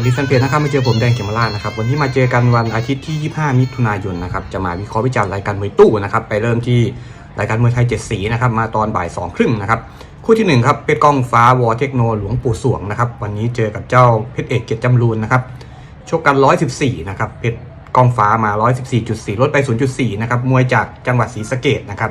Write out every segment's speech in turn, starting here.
วัสดีแฟนเพจนะครับมาเจอผมแดงเขมราชนะครับวันนี้มาเจอกันวันอาทิตย์ที่ 25 มิถุนายนนะครับจะมาวิเคราะห์วิจารณ์รายการมวยตู้นะครับไปเริ่มที่รายการมวยไทยเจ็ดสีนะครับมาตอนบ่ายสองครึ่งนะครับคู่ที่หนึ่งครับเพชรกล้องฟ้าวอเทคโนหลวงปู่สวงนะครับวันนี้เจอกับเจ้าเพชรเอกเกียรติจำรูนนะครับชกกัน 114นะครับเพชรกล้องฟ้ามา 114.4 ลดไป 0.4นะครับมวยจากจังหวัดศรีสะเกดนะครับ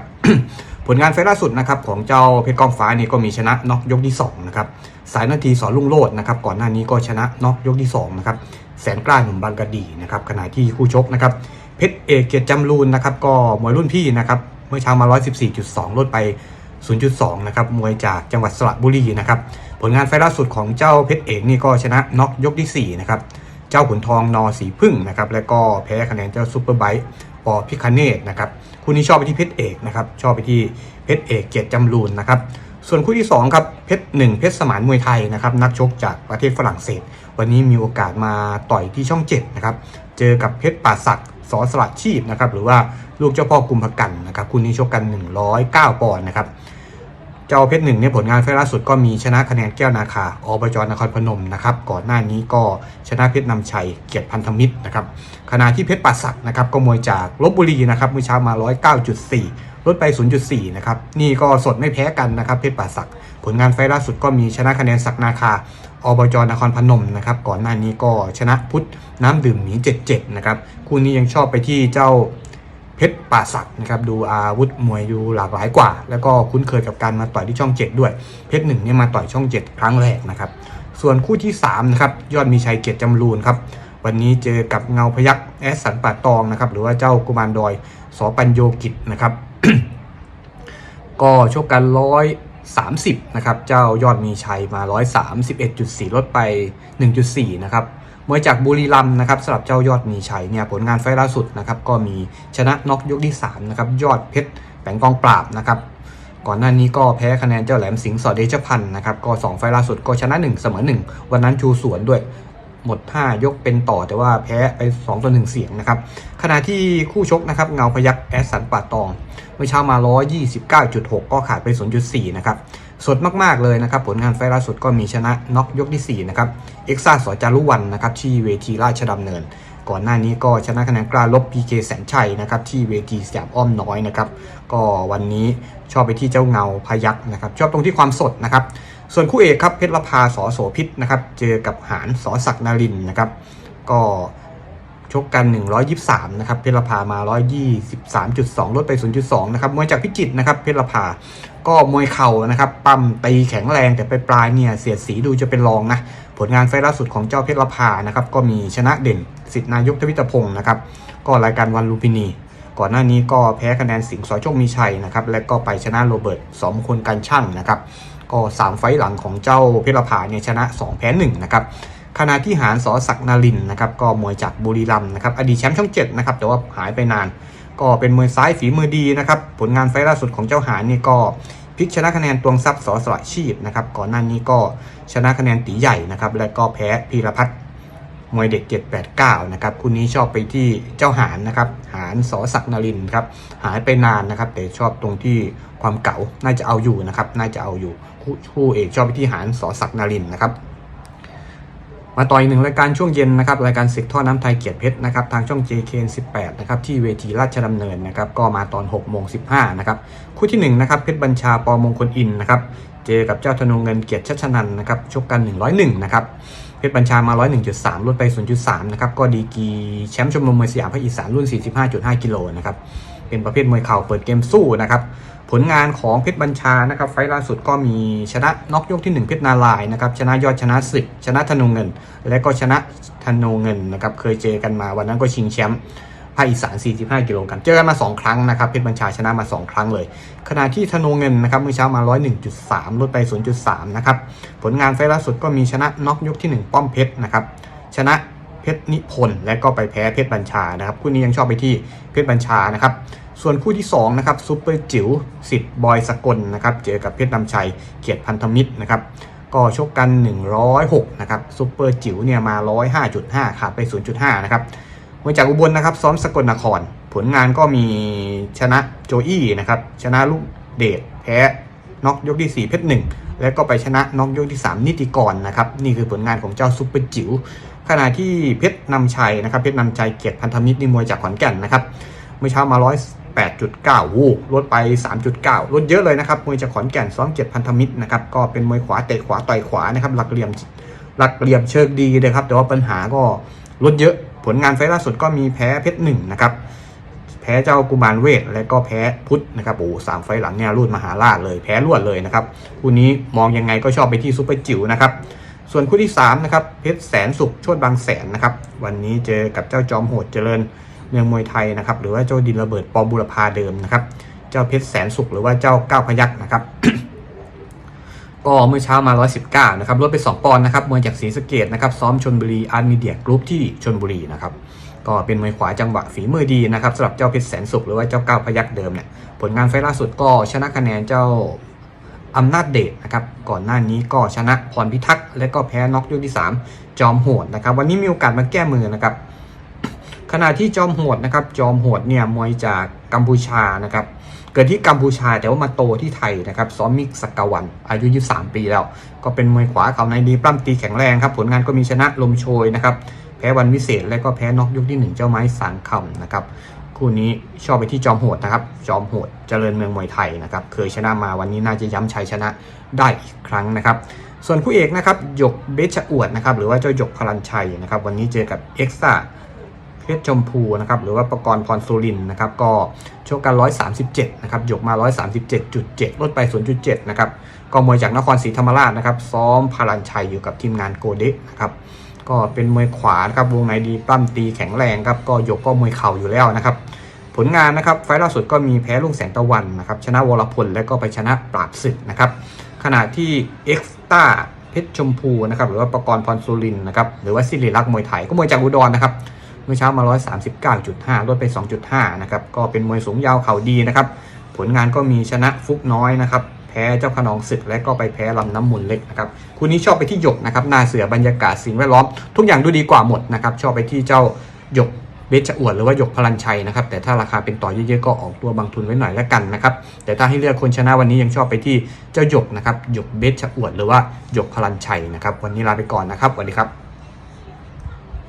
ผลงานไฟล่าสุดนะครับของเจ้าเพชรกองฟ้านี่ก็มีชนะน็อกยกที่2นะครับสายนาทีสอนลุงโลดนะครับก่อนหน้านี้ก็ชนะน็อกยกที่2นะครับแสนกล้าหนุ่มบางกะดีนะครับขณะที่คู่ชกนะครับเพชรเอกเกียรติจำรูนนะครับก็มวยรุ่นพี่นะครับเมื่อเช้ามา 114.2 ลดไป 0.2 นะครับมวยจากจังหวัดสระบุรีนะครับผลงานไฟล์ล่าสุดของเจ้าเพชรเอกนี่ก็ชนะน็อกยกที่4นะครับ เจ้าขุนทองนอสีพึ่งนะครับและก็แพ้คะแนนเจ้าซุปเปอร์ไบค์ปอพิคเนตนะครับคู่นี้ชอบไปที่เพชรเอกนะครับชอบไปที่เพชรเอกเกียรติจำรูนนะครับส่วนคู่ที่2ครับเพชรหนึ่งเพชรสมานมวยไทยนะครับนักชกจากประเทศฝรั่งเศส วันนี้มีโอกาสมาต่อยที่ช่อง7นะครับเจอกับเพชรป่าศักดิ์สอสลัดชีพนะครับหรือว่าลูกเจ้าพ่อกุมภกันนะครับคู่นี้ชกกัน 109ปอนด์นะครับ เจ้าเพชรหนึ่งเนี่ยผลงานไฟล่าสุดก็มีชนะคะแนนแก้วนาคาอบจนครพนมนะครับก่อนหน้านี้ก็ชนะเพชรนำชัยเกียรติพันธมิตรนะครับขณะที่เพชรป่าศักด์นะครับก็มวยจากลบบุรีนะครับเมื่อเช้ามา 109.4 ลดไป 0.4 นะครับนี่ก็สดไม่แพ้กันนะครับเพชรป่าศักด์ผลงานไฟล่าสุดก็มีชนะคะแนนศักนาคาอบจนครพนมนะครับก่อนหน้านี้ก็ชนะพุทธน้ำดื่มหมี77นะครับคู่นี้ยังชอบไปที่เจ้า เพชรป่าศักดิ์นะครับดูอาวุธมวยดูหลากหลายกว่า แล้วก็คุ้นเคยกับการมาต่อยที่ช่อง 7 ด้วย เพชรหนึ่งเนี่ยมาต่อยช่อง 7 ครั้งแรกนะครับส่วนคู่ที่3นะครับยอดมีชัยเกียรติจำรูนครับวันนี้เจอกับเงาพยักแอสสันป่าตองนะครับหรือว่าเจ้ากุมารดอยสอปัญโยกิจนะครับก็ชกกันร้อยสามสิบนะครับเจ้ายอดมีชัยมาร้อยสามสิบเอ็ดจุดสี่ลดไปหนึ่งจุดสี่นะครับ มวยจากบุรีรัมย์นะครับสำหรับเจ้ายอดมีชัยเนี่ยผลงานไฟล์ล่าสุดนะครับก็มีชนะน็อกยกที่3นะครับยอดเพชรแปงกองปราบนะครับก่อนหน้านี้ก็แพ้คะแนนเจ้าแหลมสิงห์สอเดชพันธ์นะครับก็ 2 ไฟล์ล่าสุดก็ชนะ 1 เสมอ 1 วันนั้นชูสวนด้วยหมด 5 ยกเป็นต่อแต่ว่าแพ้ไป2ต่อ1เสียงนะครับขณะที่คู่ชกนะครับเงาพยักแอสสันป่าตอง เมื่อเช้ามา 129.6 ก็ขาดไป 0.4 นะครับ สดมากๆเลยนะครับ ผลงานไฟล์ล่าสุดก็มีชนะน็อกยกที่ 4 นะครับเอ็กซ่าสอจารุวันนะครับที่เวทีราชดำเนิน ก่อนหน้านี้ก็ชนะคะแนนกล้าลบ PK แสนชัยนะครับที่เวทีสยามอ้อมน้อยนะครับก็วันนี้ชอบไปที่เจ้าเงาพยักนะครับชอบตรงที่ความสดนะครับส่วนคู่เอกครับเพชรละพาสอโสพิษนะครับเจอกับหานสอศักนารินนะครับก็ ชกกัน 123 นะครับ เพชรพามา 123.2 ลดไป 0.2 นะครับ มวยจากพิจิตนะครับ เพชรพา ก็มวยเข่านะครับ ปั้มตีแข็งแรงแต่ไปปลายเนี่ย เสียดสีดูจะเป็นรองนะ ผลงานไฟล์ล่าสุดของเจ้าเพชรพานะครับ ก็มีชนะเด่น สิทธินายกทวิตพงศ์นะครับ ก็รายการวันลูพินี ก่อนหน้านี้ก็แพ้คะแนนสิงห์สอยโชคมีชัยนะครับ และก็ไปชนะโรเบิร์ตสองคนกันช่างนะครับ ก็ 3 ไฟล์หลังของเจ้าเพชรพาเนี่ยชนะ 2 แพ้1นะครับ ขณะที่หารสอศักนารินนะครับก็มวยจากบุรีรัมย์นะครับอดีตแชมป์ช่อง7นะครับแต่ว่าหายไปนาน ก็เป็นมวยซ้ายฝีมือดีนะครับผลงานไฟล่าสุดของเจ้าหารนี่ก็พลิกชนะคะแนนตวงทรัพย์สอสละชีพนะครับก่อนหน้านี้ก็ชนะคะแนนตีใหญ่นะครับและก็แพ้พีรพัฒน์มวยเด็ก 789 นะครับคู่นี้ชอบไปที่เจ้าหารนะครับ หารสอศักนารินครับ หายไปนานนะครับ แต่ชอบตรงที่ความเก่า น่าจะเอาอยู่นะครับ น่าจะเอาอยู่ คู่เอกชอบไปที่หารสอศักนารินนะครับ มาต่ออีกหนึ่งรายการช่วงเย็นนะครับรายการศึกท่อน้ำไทยเกียรติเพชรนะครับทางช่อง JKN 18 นะครับที่เวทีราชดำเนินนะครับก็มาตอน6โมง15นะครับคู่ที่1นะครับเพชรบัญชาปอมงคลอินนะครับเจอกับเจ้าธนูเงินเกียรติชัชนันนะครับชกกัน 101นะครับเพชรบัญชามา 101.3 ลดไป 0.3 นะครับ ก็ดีกีแชมป์ชมรมมวยสยามภาคอีสานรุ่น 45.5 กิโลนะครับ เป็นประเภทมวยเข่าเปิดเกมสู้นะครับ ผลงานของเพชรบัญชานะครับไฟล์ล่าสุดก็มีชนะน็อกยกที่ 1 เพชรนารายนะครับชนะยอดชนะศึกชนะธนูเงิน และก็ชนะธนูเงินนะครับเคยเจอกันมาวันนั้นก็ชิงแชมป์ภาคอีสาน 45 กิโลกรัมเจอกันมา 2 ครั้งนะครับเพชรบัญชาชนะมา 2 ครั้งเลย ขณะที่ธนูเงินนะครับเมื่อเช้ามา 101.3 ลดไป 0.3 นะครับผลงานไฟล์ล่าสุดก็มีชนะน็อกยกที่ 1 ป้อมเพชรนะครับชนะเพชรนิพนธ์และก็ไปแพ้เพชรบัญชานะครับคู่นี้ยังชอบไปที่เพชรบัญชานะครับ ส่วนคู่ที่2นะครับซูเปอร์จิ๋วสิทธิ์บอยสกลนะครับเจอกับเพชรนำชัยเกียรติพันธมิตรนะครับก็ชกกัน 106นะครับซูเปอร์จิ๋วเนี่ยมา 105.5 ขาดไป 0.5 นะครับมาจากอุบลนะครับซ้อมสกลนคร ผลงานก็มีชนะโจอี้นะครับชนะลูกเดชแพ้น็อกยกที่ 4 เพชร1แล้วก็ไปชนะน็อกยกที่ 3 นิติกรนะครับนี่คือผลงานของเจ้าซูเปอร์จิ๋วขณะที่เพชรนำชัยนะครับเพชรนำชัยเกียรติพันธมิตรนี่มวยจากขอนแก่นนะครับเมื่อเช้ามา 8.9 วูบลดไป 3.9 ลดเยอะเลยนะครับมวยจากขอนแก่นซ้อมเกียรติพันธมิตรนะครับก็เป็นมวยขวาเตะขวาต่อยขวานะครับหลักเหลี่ยมหลักเหลี่ยมเชิงดีเลยครับแต่ว่าปัญหาก็ลดเยอะผลงานไฟล์ล่าสุดก็มีแพ้เพชรหนึ่งนะครับแพ้เจ้ากุมารเวทและก็แพ้พุทธนะครับโอ้สามไฟล์หลังเนี่ยรูดมหาราชเลยแพ้รวดเลยนะครับคู่นี้มองยังไงก็ชอบไปที่ซุปเปอร์จิ๋วนะครับส่วนคู่ที่3นะครับเพชรแสนสุขชดบางแสนนะครับวันนี้เจอกับเจ้าจอมโหดเจริญ เมืองมวยไทยนะครับ หรือว่าเจ้าดินระเบิดปอบุรพาเดิมนะครับ เจ้าเพชรแสนสุขหรือว่าเจ้าเก้าพยักนะครับ ก็เมื่อเช้ามา 119 นะครับลดไป 2 ปอนด์นะครับ มวยจากศรีสะเกดนะครับ ซ้อมชนบุรีอาร์มีเดียกรุ๊ปที่ชนบุรีนะครับ ก็เป็นมวยขวาจังหวะฝีมือดีนะครับสำหรับเจ้าเพชรแสนสุขหรือว่าเจ้าเก้าพยักเดิมเนี่ย ผลงานไฟล์ล่าสุดก็ชนะคะแนนเจ้าอำนาจเดชนะครับก่อนหน้านี้ก็ชนะพรพิทักษ์และก็แพ้น็อกยกที่ 3 จอมโหดนะครับ วันนี้มีโอกาสมาแก้มือนะครับ ขณะที่จอมโหดนะครับจอมโหดเนี่ยมวยจากกัมพูชานะครับเกิดที่กัมพูชาแต่ว่ามาโตที่ไทยนะครับซ้อมมิกสกกาวันอายุ 23 ปีแล้ว ก็เป็นมวยขวาเขาในดีปล้ำตีแข็งแรงครับผลงานก็มีชนะลมโชยนะครับแพ้วันวิเศษและก็แพ้นอกยกที่ 1 เจ้าไม้สางคำนะครับคู่นี้ชอบไปที่จอมโหดนะครับ จอมโหดเจริญเมืองมวยไทยนะครับ เคยชนะมาวันนี้น่าจะย้ำชัยชนะได้อีกครั้งนะครับ ส่วนคู่เอกนะครับหยกเบชอวดนะครับ หรือว่าเจ้าหยกพลันชัยนะครับ วันนี้เจอกับเอ็กซ์ต้า ชรชมพูนะครับหรือว่าประกรณ์พรสุรินนะครับก็ชกกัน 137 นะครับหยกมา 137.7 ลดไป 0.7 นะครับก็มวยจากนครศรีธรรมราชนะครับซ้อมพลันชัยอยู่กับทีมงานโกเดะนะครับก็เป็นมวยขวานะครับวงในดีปล้ำตีแข็งแรงครับก็ยกก็มวยเข่าอยู่แล้วนะครับผลงานนะครับไฟล์ล่าสุดก็มีแพ้ลุงแสงตะวันนะครับชนะวรพลและก็ไปชนะปราบศึกนะครับขณะที่เอ็กซ์ต้าเพชรชมพูนะครับหรือว่าประกรณ์พรสุรินนะครับหรือว่าสิริลักษ์มวยไทยก็มวยจากอุดรนะครับ มื่อเช้ามา 139.5 ลดไป 2.5 นะครับ ก็เป็นมวยสูงยาวเข่าดีนะครับ ผลงานก็มีชนะฟุกน้อยนะครับ แพ้เจ้าขนองศึกและก็ไปแพ้ลำน้ำมูลเล็กนะครับ คู่นี้ชอบไปที่หยกนะครับ หน้าเสือบรรยากาศสิ่งแวดล้อม ทุกอย่างดูดีกว่าหมดนะครับ ชอบไปที่เจ้าหยกเบชอวดหรือว่าหยกพลันชัยนะครับ แต่ถ้าราคาเป็นต่อเยอะๆก็ออกตัวบางทุนไว้หน่อยแล้วกันนะครับ แต่ถ้าให้เลือกคนชนะวันนี้ยังชอบไปที่เจ้าหยกนะครับหยกเบชอวดหรือว่าหยกพลันชัยนะครับ วันนี้ลาไปก่อนนะครับสวัสดีครับ